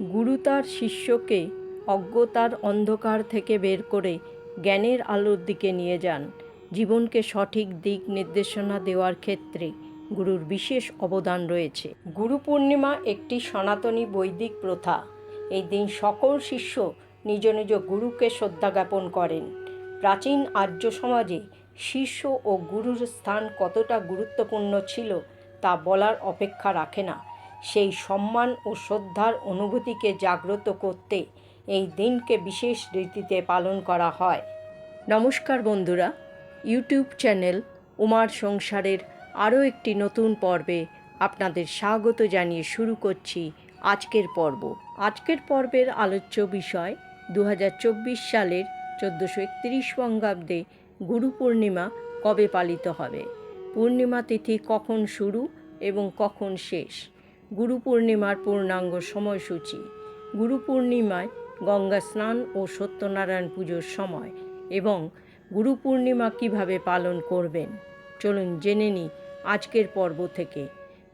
গুরু তার শিষ্যকে অজ্ঞতার অন্ধকার থেকে বের করে জ্ঞানের আলোর দিকে নিয়ে যান। জীবনকে সঠিক দিক নির্দেশনা দেওয়ার ক্ষেত্রে গুরুর বিশেষ অবদান রয়েছে। গুরু পূর্ণিমা একটি সনাতনী বৈদিক প্রথা। এই দিন সকল শিষ্য নিজ নিজ গুরুকে শ্রদ্ধা জ্ঞাপন করেন। প্রাচীন আর্য সমাজে শিষ্য ও গুরুর স্থান কতটা গুরুত্বপূর্ণ ছিল তা বলার অপেক্ষা রাখে না। সেই সম্মান ও শ্রদ্ধার অনুভূতিকে জাগ্রত করতে এই দিনকে বিশেষ রীতিতে পালন করা হয়। নমস্কার বন্ধুরা, ইউটিউব চ্যানেল উমার সংসারের আরও একটি নতুন পর্বে আপনাদের স্বাগত জানিয়ে শুরু করছি আজকের পর্ব। আজকের পর্বের আলোচ্য বিষয় দু হাজার চব্বিশ সালের চোদ্দোশো একত্রিশ বঙ্গাব্দে গুরু পূর্ণিমা কবে পালিত হবে? পূর্ণিমা তিথি কখন শুরু এবং কখন শেষ? গুরু পূর্ণিমার পূর্ণাঙ্গ সময়সূচি। গুরু পূর্ণিমায় গঙ্গা স্নান ও সত্যনারায়ণ পুজোর সময় এবং গুরু পূর্ণিমা কীভাবে পালন করবেন? চলুন জেনে নিই আজকের পর্ব থেকে।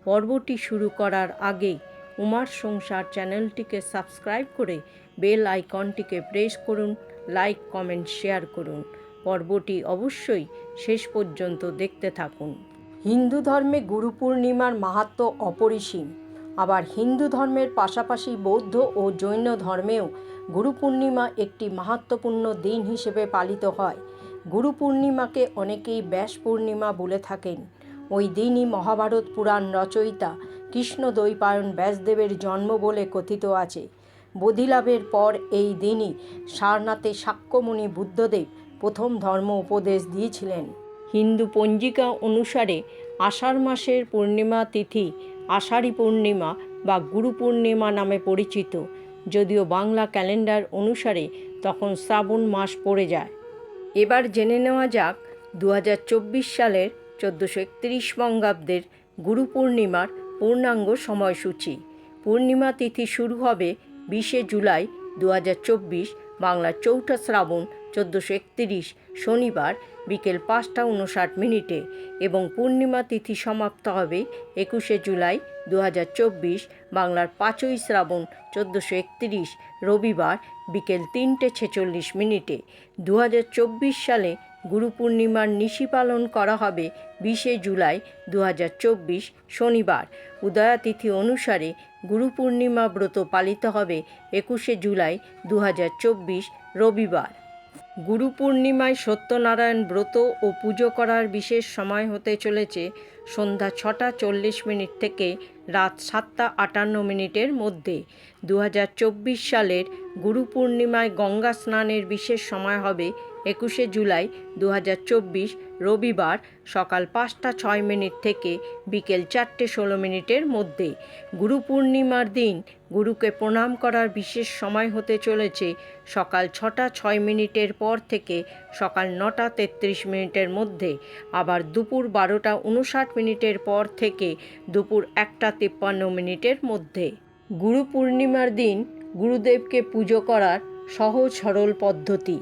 পর্বটি শুরু করার আগে উমার সংসার চ্যানেলটিকে সাবস্ক্রাইব করে বেল আইকনটিকে প্রেস করুন, লাইক, কমেন্ট, শেয়ার করুন। পর্বটি অবশ্যই শেষ পর্যন্ত দেখতে থাকুন। হিন্দু ধর্মে গুরু পূর্ণিমার মাহাত্ম অপরিসীম। আবার হিন্দু ধর্মের পাশাপাশি বৌদ্ধ ও জৈন ধর্মেও গুরু পূর্ণিমা একটি মাহাত্মপূর্ণ দিন হিসেবে পালিত হয়। গুরু পূর্ণিমাকে অনেকেই ব্যাস পূর্ণিমা বলে থাকেন। ওই দিনই মহাভারত পুরাণ রচয়িতা কৃষ্ণ দ্বৈপায়ন ব্যাসদেবের জন্ম বলে কথিত আছে। বোধিলাভের পর এই দিনই সারনাথে সাক্ষ্যমণি বুদ্ধদেব প্রথম ধর্ম উপদেশ দিয়েছিলেন। হিন্দু পঞ্জিকা অনুসারে আষাঢ় মাসের পূর্ণিমা তিথি আষাঢ়ী পূর্ণিমা বা গুরু পূর্ণিমা নামে পরিচিত। যদিও বাংলা ক্যালেন্ডার অনুসারে তখন শ্রাবণ মাস পড়ে যায়। এবার জেনে নেওয়া যাক দু হাজার চব্বিশ সালের চোদ্দোশো একত্রিশ বঙ্গাব্দের গুরু পূর্ণিমার পূর্ণাঙ্গ সময়সূচি। পূর্ণিমা তিথি শুরু হবে বিশে জুলাই দু বাংলার চৌঠা শ্রাবণ চোদ্দোশো একত্রিশ শনিবার বিকেল পাঁচটা উনষাট মিনিটে এবং পূর্ণিমা তিথি সমাপ্ত হবে একুশে জুলাই দু হাজার চব্বিশ বাংলার পাঁচই শ্রাবণ চোদ্দোশো একত্রিশ রবিবার বিকেল তিনটে ছেচল্লিশ মিনিটে। দু হাজার চব্বিশ সালে গুরু পূর্ণিমার নিশি পালন করা হবে বিশে জুলাই দু হাজার চব্বিশ শনিবার। উদয়াতিথি অনুসারে গুরু পূর্ণিমা ব্রত পালিত হবে একুশে জুলাই দু হাজার চব্বিশ রবিবার। গুরু পূর্ণিমায় সত্যনারায়ণ ব্রত ও পুজো করার বিশেষ সময় হতে চলেছে সন্ধ্যা ছটা চল্লিশ মিনিট থেকে রাত সাতটা আটান্ন মিনিটের মধ্যে। দু হাজার চব্বিশ সালের গুরু পূর্ণিমায় গঙ্গা স্নানের বিশেষ সময় হবে একুশে জুলাই দু হাজার চব্বিশ রবিবার সকাল পাঁচটা ছয় মিনিট থেকে বিকেল চারটে ষোলো মিনিটের মধ্যে গুরু পূর্ণিমার দিন। গুরুকে প্রণাম করার বিশেষ সময় হতে চলেছে সকাল ছটা ছয় মিনিটের পর থেকে সকাল নটা তেত্রিশ মিনিটের মধ্যে। আবার দুপুর বারোটা উনষাট মিনিটের পর থেকে দুপুর একটা তিপ্পান্ন মিনিটের মধ্যে। গুরু পূর্ণিমার দিন গুরুদেবকে পুজো করার সহজ সরল পদ্ধতি।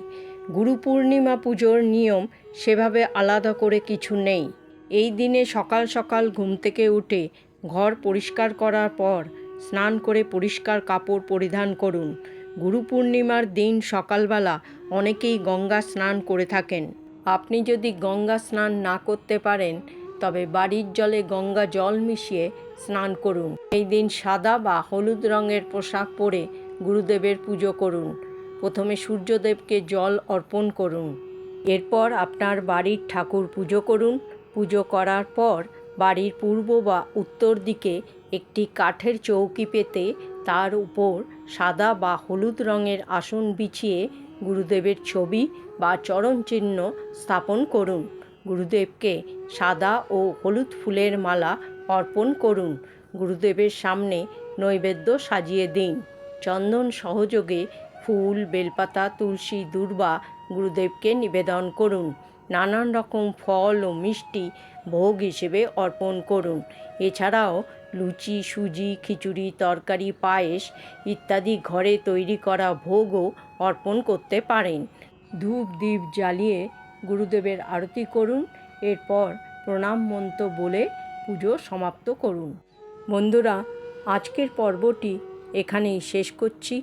গুরু পূর্ণিমা পুজোর নিয়ম সেভাবে আলাদা করে কিছু নেই। এই দিনে সকাল সকাল ঘুম থেকে উঠে ঘর পরিষ্কার করার পর স্নান করে পরিষ্কার কাপড় পরিধান করুন। গুরু পূর্ণিমার দিন সকালবেলা অনেকেই গঙ্গা স্নান করে থাকেন। আপনি যদি গঙ্গা স্নান না করতে পারেন, তবে বাড়ির জলে গঙ্গা জল মিশিয়ে স্নান করুন। এই দিন সাদা বা হলুদ রঙের পোশাক পরে গুরুদেবের পুজো করুন। প্রথমে সূর্যদেবকে জল অর্পণ করুন। এরপর আপনার বাড়ির ঠাকুর পুজো করুন। পুজো করার পর বাড়ির পূর্ব বা উত্তর দিকে একটি কাঠের চৌকি পেতে তার উপর সাদা বা হলুদ রঙের আসন বিছিয়ে গুরুদেবের ছবি বা চরণ চিহ্ন স্থাপন করুন। গুরুদেবকে সাদা ও হলুদ ফুলের মালা অর্পণ করুন। গুরুদেবের সামনে নৈবেদ্য সাজিয়ে দিন। চন্দন সহযোগে ফুল, বেলপাতা, তুলসী, দূর্বা গুরুদেবকে নিবেদন করুন। নানান রকম ফল ও মিষ্টি ভোগ হিসেবে অর্পণ করুন। এছাড়াও লুচি, সুজি, খিচুড়ি, তরকারি, পায়েস ইত্যাদি ঘরে তৈরি করা ভোগও অর্পণ করতে পারেন। ধূপ দ্বীপ জ্বালিয়ে গুরুদেবের আরতি করুন। এরপর প্রণাম মন্ত্র বলে পুজো সমাপ্ত করুন। বন্ধুরা, আজকের পর্বটি এখানেই শেষ করছি।